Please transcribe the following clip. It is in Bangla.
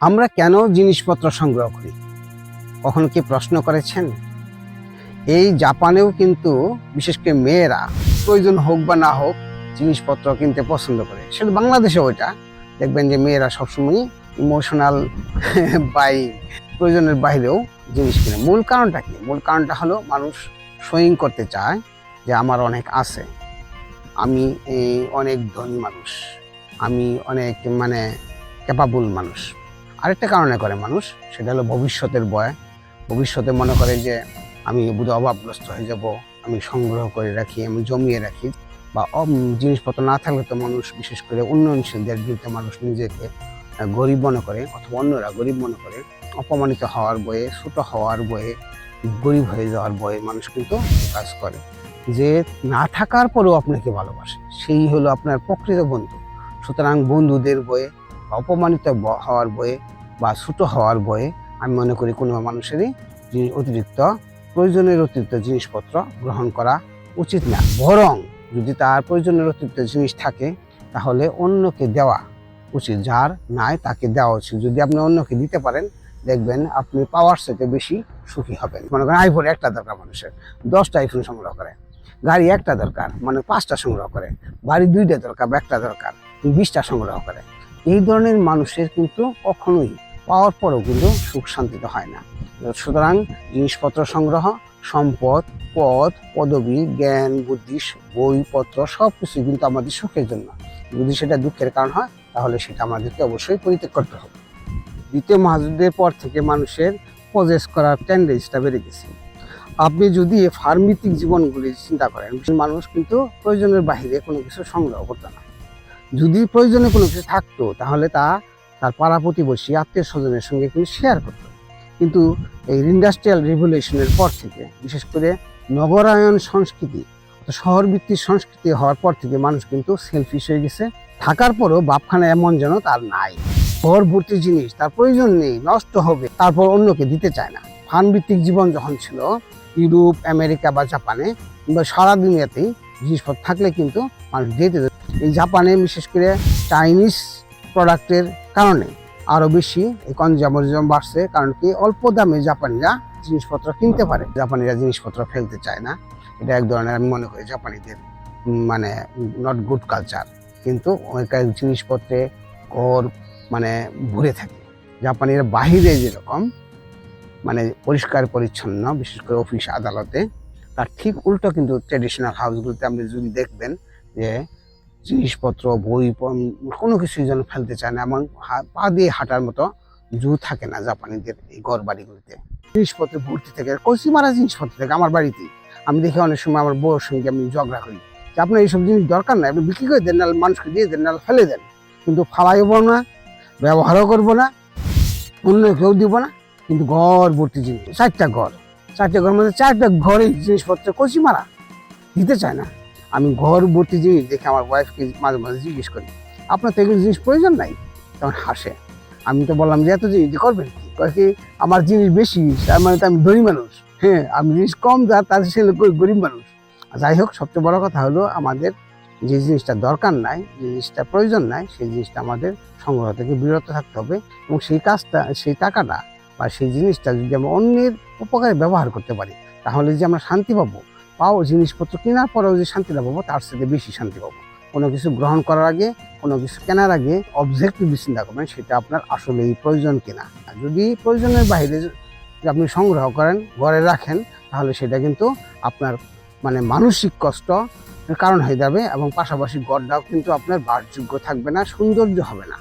আমরা কেন জিনিসপত্র সংগ্রহ করি? কখনো কি প্রশ্ন করেছেন? এই জাপানেও কিন্তু, বিশেষ করে মেয়েরা, প্রয়োজন হোক বা না হোক, জিনিসপত্র কিনতে পছন্দ করে। সেটা বাংলাদেশে ওইটা। দেখবেন যে মেয়েরা সবসময় ইমোশনাল বাই প্রয়োজনের বাইরেও জিনিস কিনে। মূল কারণটা কি? মূল কারণটা হলো মানুষ সইং করতে চায় যে আমার অনেক আছে। আমি অনেক ধনী মানুষ। আমি অনেক মানে ক্যাপাবল মানুষ। আরেকটা কারণে করে মানুষ, সেটা হলো ভবিষ্যতের বয় ভবিষ্যতে মনে করে যে, আমি বুধ অভাবগ্রস্ত হয়ে যাব, আমি সংগ্রহ করে রাখি, আমি জমিয়ে রাখি, বা জিনিসপত্র না থাকলে তো মানুষ বিশেষ করে উন্নয়নশীল দেশ বিরুদ্ধে মানুষ নিজেকে গরিব মনে করে, অথবা অন্যরা গরিব মনে করে, অপমানিত হওয়ার বয়ে ছোট হওয়ার বয়ে গরিব হয়ে যাওয়ার বয়ে মানুষ কিন্তু কাজ করে। যে না থাকার পরেও আপনাকে ভালোবাসে, সেই হলো আপনার প্রকৃত বন্ধু। সুতরাং বন্ধুদের বয়ে অপমানিত হওয়ার বয়ে বা ছোট হওয়ার বয়ে আমি মনে করি কোনো মানুষেরই অতিরিক্ত প্রয়োজনের অতিরিক্ত জিনিসপত্র গ্রহণ করা উচিত না। বরং যদি তার প্রয়োজনের অতিরিক্ত জিনিস থাকে, তাহলে অন্যকে দেওয়া উচিত। যার নাই তাকে দেওয়া উচিত। যদি আপনি অন্যকে দিতে পারেন, দেখবেন আপনি পাওয়ার সাথে বেশি সুখী হবেন। মনে করেন আইফোন একটা দরকার মানুষের, দশটা আইফোন সংগ্রহ করে। গাড়ি একটা দরকার মানে পাঁচটা সংগ্রহ করে। বাড়ি দুইটা দরকার বা একটা দরকার বিশটা সংগ্রহ করে। এই ধরনের মানুষের কিন্তু কখনোই পাওয়ার পরও কিন্তু সুখ শান্তিতে হয় না। সুতরাং জিনিসপত্র সংগ্রহ, সম্পদ পদ পদবী, জ্ঞান, বুদ্ধি বইপত্র সব কিছুই কিন্তু আমাদের সুখের জন্য। যদি সেটা দুঃখের কারণ হয়, তাহলে সেটা আমাদেরকে অবশ্যই পরিত্যাগ করতে হবে। দ্বিতীয় মহাযুদ্ধের পর থেকে মানুষের পজেস করার টেন্ডেন্সটা বেড়ে গেছে। আপনি যদি ফার্মিতিক জীবনগুলি চিন্তা করেন, মানুষ কিন্তু প্রয়োজনের বাহিরে কোনো কিছু সংগ্রহ করতো না। যদি প্রয়োজনে কোনো কিছু থাকতো, তাহলে তা তার পাড়া প্রতিবেশী আত্মীয় স্বজনের সঙ্গে কিন্তু শেয়ার করতো। কিন্তু এই ইন্ডাস্ট্রিয়াল রিভলিউশনের পর থেকে, বিশেষ করে নগরায়ন সংস্কৃতি শহরভিত্তিক সংস্কৃতি হওয়ার পর থেকে মানুষ কিন্তু সেলফিশ হয়ে গেছে। থাকার পরও বাপখানা এমন যেন তার নাই। ঘর ভর্তি জিনিস, তার প্রয়োজন নেই, নষ্ট হবে, তারপর অন্যকে দিতে চায় না। ফানভিত্তিক জীবন যখন ছিল, ইউরোপ, আমেরিকা বা জাপানে, কিংবা সারা দুনিয়াতেই জিনিসপত্র থাকলে কিন্তু মানুষ এই জাপানে, বিশেষ করে চাইনিজ প্রোডাক্টের কারণে আরও বেশি এই কনজামারিজম বাড়ছে, কারণ কি অল্প দামে জাপানিরা জিনিসপত্র কিনতে পারে। জাপানিরা জিনিসপত্র ফেলতে চায় না। এটা এক ধরনের আমি মনে করি জাপানিদের মানে নট গুড কালচার কিন্তু অনেক জিনিসপত্রে ঘর মানে ভরে থাকে। জাপানিরা বাহিরে যেরকম মানে পরিষ্কার পরিচ্ছন্ন, বিশেষ করে অফিস, আদালতে, তার ঠিক উল্টো কিন্তু ট্রেডিশনাল হাউসগুলোতে আপনি যদি দেখবেন যে জিনিসপত্র, বই কোনো কিছুই যেন ফেলতে চায় না, এবং পা দিয়ে হাঁটার মতো জু থাকে না জাপানিদের এই ঘর বাড়িগুলিতে। জিনিসপত্র ভর্তি থেকে কচি মারা জিনিসপত্র থেকে আমার বাড়িতে আমি দেখি অনেক সময় আমার বউর সঙ্গে আমি ঝগড়া করি। যে আপনার এইসব জিনিস দরকার নাই, আপনি বিক্রি করে দেন, নাহলে মানুষকে দিয়ে দেন, নাহলে ফেলে দেন। কিন্তু ফালাইবো না, ব্যবহারও করব না, অন্য কেউ দিব না। কিন্তু ঘর ভর্তি জিনিস, চারটা ঘর। চারটা ঘর মধ্যে চারটা ঘরে জিনিসপত্র কচি মারা, দিতে চায় না। আমি ঘর ভর্তি জিনিস দেখে আমার ওয়াইফকে মাঝে মাঝে জিজ্ঞেস করি, আপনার এগুলো জিনিস প্রয়োজন নাই? তখন হাসে। আমি তো বললাম, যে এত জিনিস করবেন কি? আমার জিনিস বেশি, তার মানে তো আমি ধনী মানুষ। হ্যাঁ আমি জিনিস কম, যা, তার সে গরিব মানুষ। যাই হোক, সবচেয়ে বড় কথা হলো, আমাদের যে জিনিসটা দরকার নাই, যে জিনিসটা প্রয়োজন নাই, সেই জিনিসটা আমাদের সংগ্রহ থেকে বিরত থাকতে হবে এবং সেই কাজটা, সেই টাকাটা বা সেই জিনিসটা যদি আমরা অন্যের উপকারে ব্যবহার করতে পারি, তাহলে যে আমরা শান্তি পাবো পাও জিনিসপত্র কেনার পরেও যে শান্তিটা পাবো তার সাথে বেশি শান্তি পাবো। কোনো কিছু গ্রহণ করার আগে, কোনো কিছু কেনার আগে অবজেক্টিভ চিন্তা করবেন সেটা আপনার আসলেই প্রয়োজন কিনা। যদি প্রয়োজনের বাইরে আপনি সংগ্রহ করেন, ঘরে রাখেন, তাহলে সেটা কিন্তু আপনার মানে মানসিক কষ্ট কারণ হয়ে যাবে এবং পাশাপাশি গড়টাও কিন্তু আপনার বাসযোগ্য থাকবে না, সৌন্দর্য হবে না।